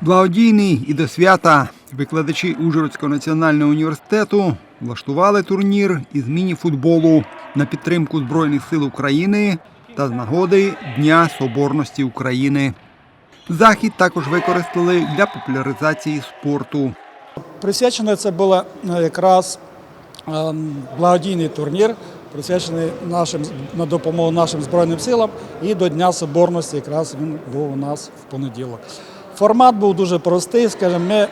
Благодійний і до свята викладачі Ужгородського національного університету влаштували турнір із міні-футболу на підтримку Збройних сил України та з нагоди Дня Соборності України. Захід також використали для популяризації спорту. Присвячено це було е, якраз е, благодійний турнір, присвячений нашим на допомогу нашим збройним силам. І до Дня Соборності якраз він був у нас в понеділок. Формат був дуже простий. Скажімо, ми е,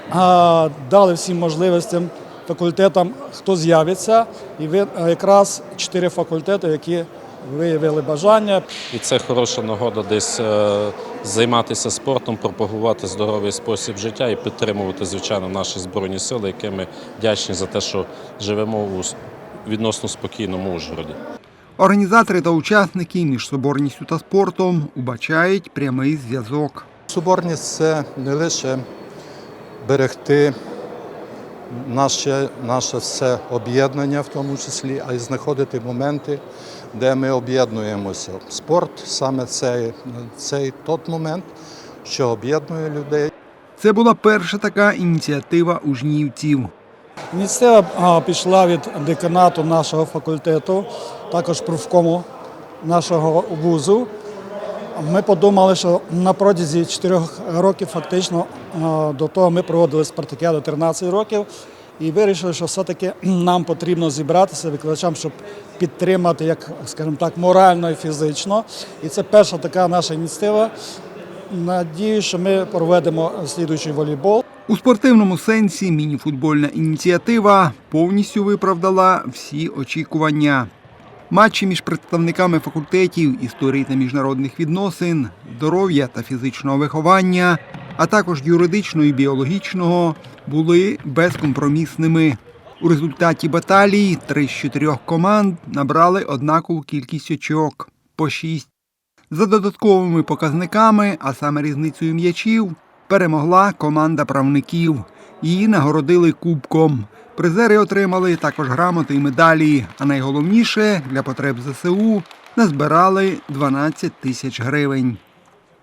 дали всім можливостям факультетам, хто з'явиться, і ви якраз чотири факультети, які виявили бажання. І це хороша нагода десь е, займатися спортом, пропагувати здоровий спосіб життя і підтримувати, звичайно, наші збройні сили, які ми вдячні за те, що живемо у відносно спокійному Ужгороді. Організатори та учасники між соборністю та спортом убачають прямий зв'язок. Соборність це не лише берегти наше, наше все об'єднання, в тому числі, а й знаходити моменти, де ми об'єднуємося. Спорт саме цей, цей тот момент, що об'єднує людей. Це була перша така ініціатива у жнівців. Ініціатива пішла від деканату нашого факультету, також профкому нашого вузу. Ми подумали, що на протязі 4 років фактично до того ми проводили спартакіаду 13 років і вирішили, що все-таки нам потрібно зібратися викладачам, щоб підтримати, як скажімо так, морально і фізично. І це перша така наша ініціатива. Надію, що ми проведемо слідуючий волейбол. У спортивному сенсі мініфутбольна ініціатива повністю виправдала всі очікування. Матчі між представниками факультетів історії та міжнародних відносин, здоров'я та фізичного виховання, а також юридичного і біологічного, були безкомпромісними. У результаті баталій три з чотирьох команд набрали однакову кількість очок по шість. За додатковими показниками, а саме різницею м'ячів, перемогла команда правників. Її нагородили кубком. Призери отримали також грамоти і медалі, а найголовніше для потреб ЗСУ назбирали 12 тисяч гривень.